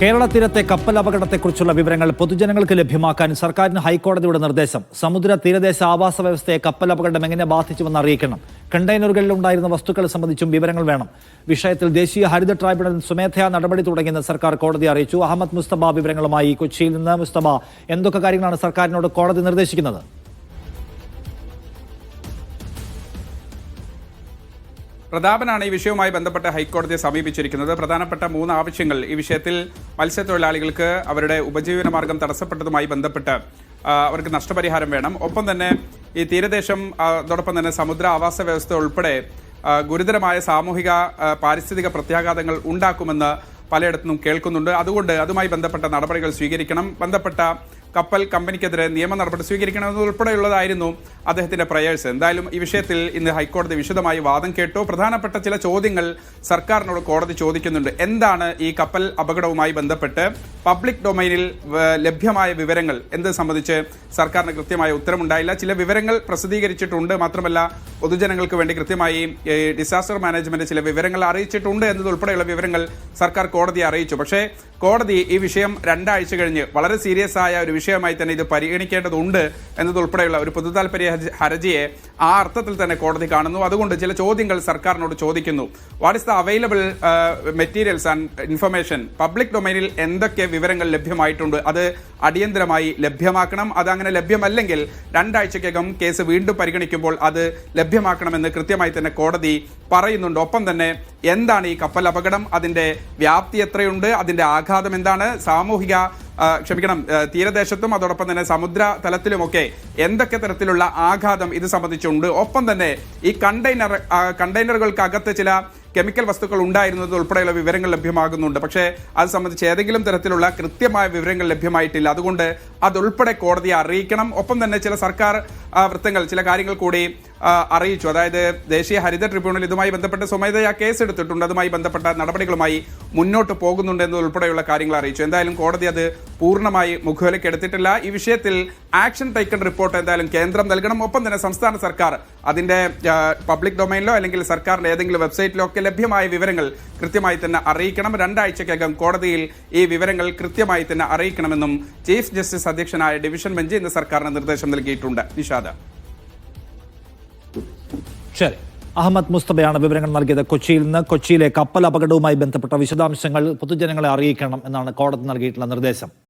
കേരള തീരത്തെ കപ്പൽ അപകടത്തെക്കുറിച്ചുള്ള വിവരങ്ങൾ പൊതുജനങ്ങൾക്ക് ലഭ്യമാക്കാൻ സർക്കാരിന് ഹൈക്കോടതിയുടെ നിർദ്ദേശം. സമുദ്ര തീരദേശ ആവാസ വ്യവസ്ഥയെ കപ്പൽ അപകടം എങ്ങനെ ബാധിച്ചുവെന്ന് അറിയിക്കണം. കണ്ടെയ്നറുകളിൽ ഉണ്ടായിരുന്ന വസ്തുക്കൾ സംബന്ധിച്ചും വിവരങ്ങൾ വേണം. വിഷയത്തിൽ ദേശീയ ഹരിത ട്രൈബ്യൂണൽ സ്വമേധയാ നടപടി തുടങ്ങിയെന്ന് സർക്കാർ കോടതി അറിയിച്ചു. അഹമ്മദ് മുസ്തബ വിവരങ്ങളുമായി കൊച്ചിയിൽ നിന്ന് മുസ്തബ എന്തൊക്കെ കാര്യങ്ങളാണ് സർക്കാരിനോട് കോടതി നിർദ്ദേശിക്കുന്നത്? പ്രതാപനാണ് ഈ വിഷയവുമായി ബന്ധപ്പെട്ട് ഹൈക്കോടതിയെ സമീപിച്ചിരിക്കുന്നത്. പ്രധാനപ്പെട്ട മൂന്ന് ആവശ്യങ്ങൾ ഈ വിഷയത്തിൽ മത്സ്യത്തൊഴിലാളികൾക്ക് അവരുടെ ഉപജീവന മാർഗം തടസ്സപ്പെട്ടതുമായി ബന്ധപ്പെട്ട് അവർക്ക് നഷ്ടപരിഹാരം വേണം. ഒപ്പം തന്നെ ഈ തീരദേശം അതോടൊപ്പം തന്നെ സമുദ്ര ആവാസ വ്യവസ്ഥ ഉൾപ്പെടെ ഗുരുതരമായ സാമൂഹിക പാരിസ്ഥിതിക പ്രത്യാഘാതങ്ങൾ ഉണ്ടാക്കുമെന്ന് പലയിടത്തുനിന്നും കേൾക്കുന്നുണ്ട്. അതുകൊണ്ട് അതുമായി ബന്ധപ്പെട്ട നടപടികൾ സ്വീകരിക്കണം. ബന്ധപ്പെട്ട കപ്പൽ കമ്പനിക്കെതിരെ നിയമ നടപടി സ്വീകരിക്കണമെന്നുൾപ്പെടെയുള്ളതായിരുന്നു അദ്ദേഹത്തിന്റെ പ്രയേഴ്സ്. എന്തായാലും ഈ വിഷയത്തിൽ ഇന്ന് ഹൈക്കോടതി വിശദമായി വാദം കേട്ടു. പ്രധാനപ്പെട്ട ചില ചോദ്യങ്ങൾ സർക്കാരിനോട് കോടതി ചോദിക്കുന്നുണ്ട്. എന്താണ് ഈ കപ്പൽ അപകടവുമായി ബന്ധപ്പെട്ട് പബ്ലിക് ഡൊമൈനിൽ ലഭ്യമായ വിവരങ്ങൾ? എന്ത് സംബന്ധിച്ച് സർക്കാരിന് കൃത്യമായ ഉത്തരമുണ്ടായില്ല ചില വിവരങ്ങൾ പ്രസിദ്ധീകരിച്ചിട്ടുണ്ട്. മാത്രമല്ല പൊതുജനങ്ങൾക്ക് വേണ്ടി കൃത്യമായി ഡിസാസ്റ്റർ മാനേജ്മെന്റ് ചില വിവരങ്ങൾ അറിയിച്ചിട്ടുണ്ട് എന്നതുൾപ്പെടെയുള്ള വിവരങ്ങൾ സർക്കാർ കോടതിയെ അറിയിച്ചു. പക്ഷേ കോടതി ഈ വിഷയം രണ്ടാഴ്ച കഴിഞ്ഞ് വളരെ സീരിയസ് ആയ ഒരു വിഷയമായി തന്നെ ഇത് പരിഗണിക്കേണ്ടതുണ്ട് എന്നതുൾപ്പെടെയുള്ള ഒരു പൊതു താല്പര്യ ഹർജി- ഹർജിയെ ആ അർത്ഥത്തിൽ തന്നെ കോടതി കാണുന്നു. അതുകൊണ്ട് ചില ചോദ്യങ്ങൾ സർക്കാരിനോട് ചോദിക്കുന്നു. What is the available materials and information public ഡൊമൈനിൽ എന്തൊക്കെ വിവരങ്ങൾ ലഭ്യമായിട്ടുണ്ട്? അത് അടിയന്തരമായി ലഭ്യമാക്കണം. അത് അങ്ങനെ ലഭ്യമല്ലെങ്കിൽ രണ്ടാഴ്ചക്കകം കേസ് വീണ്ടും പരിഗണിക്കുമ്പോൾ അത് ലഭ്യമാക്കണമെന്ന് കൃത്യമായി തന്നെ കോടതി പറയുന്നുണ്ട്. ഒപ്പം തന്നെ എന്താണ് ഈ കപ്പൽ അപകടം? അതിന്റെ വ്യാപ്തി എത്രയുണ്ട്? അതിന്റെ ആഘാതം എന്താണ്? സാമൂഹിക ക്ഷമിക്കണം. തീരദേശത്തും അതോടൊപ്പം തന്നെ സമുദ്ര തലത്തിലുമൊക്കെ എന്തൊക്കെ തരത്തിലുള്ള ആഘാതം ഇത് സംബന്ധിച്ചുണ്ട്. ഒപ്പം തന്നെ ഈ കണ്ടെയ്നർ കണ്ടെയ്നറുകൾക്കകത്ത് ചില കെമിക്കൽ വസ്തുക്കൾ ഉണ്ടായിരുന്നത് ഉൾപ്പെടെയുള്ള വിവരങ്ങൾ ലഭ്യമാകുന്നുണ്ട്. പക്ഷേ അത് സംബന്ധിച്ച് ഏതെങ്കിലും തരത്തിലുള്ള കൃത്യമായ വിവരങ്ങൾ ലഭ്യമായിട്ടില്ല. അതുകൊണ്ട് അതുൾപ്പെടെ കോടതിയെ അറിയിക്കണം. ഒപ്പം തന്നെ ചില സർക്കാർ വൃത്തങ്ങൾ ചില കാര്യങ്ങൾ കൂടി അറിയിച്ചു. അതായത് ദേശീയ ഹരിത ട്രിബ്യൂണൽ ഇതുമായി ബന്ധപ്പെട്ട് സ്വമേധയാ കേസ് എടുത്തിട്ടുണ്ട് അതുമായി ബന്ധപ്പെട്ട നടപടികളുമായി മുന്നോട്ട് പോകുന്നുണ്ട് എന്നതുൾപ്പെടെയുള്ള കാര്യങ്ങൾ അറിയിച്ചു. എന്തായാലും കോടതി അത് പൂർണമായി മുഖവിലയ്ക്ക് എടുത്തിട്ടില്ല. ഈ വിഷയത്തിൽ ആക്ഷൻ ടേക്കൺ റിപ്പോർട്ട് എന്തായാലും കേന്ദ്രം നൽകണം. ഒപ്പം തന്നെ സംസ്ഥാന സർക്കാർ അതിന്റെ പബ്ലിക് ഡൊമൈനിലോ അല്ലെങ്കിൽ സർക്കാരിന്റെ ഏതെങ്കിലും വെബ്സൈറ്റിലോ ഒക്കെ ലഭ്യമായ വിവരങ്ങൾ കൃത്യമായി തന്നെ അറിയിക്കണം. രണ്ടാഴ്ചക്കകം കോടതിയിൽ ഈ വിവരങ്ങൾ കൃത്യമായി തന്നെ അറിയിക്കണമെന്നും ചീഫ് ജസ്റ്റിസ് അധ്യക്ഷനായ ഡിവിഷൻ ബെഞ്ച് ഇന്ന് സർക്കാരിന് നിർദ്ദേശം നൽകിയിട്ടുണ്ട്. നിഷാദ. ശരി. അഹമ്മദ് മുസ്തബയാണ് വിവരങ്ങൾ നൽകിയത്. കൊച്ചിയിൽ നിന്ന് കൊച്ചിയിലെ കപ്പൽ അപകടവുമായി ബന്ധപ്പെട്ട വിശദാംശങ്ങൾ പൊതുജനങ്ങളെ അറിയിക്കണം എന്നാണ് കോടതി നൽകിയിട്ടുള്ള നിർദ്ദേശം.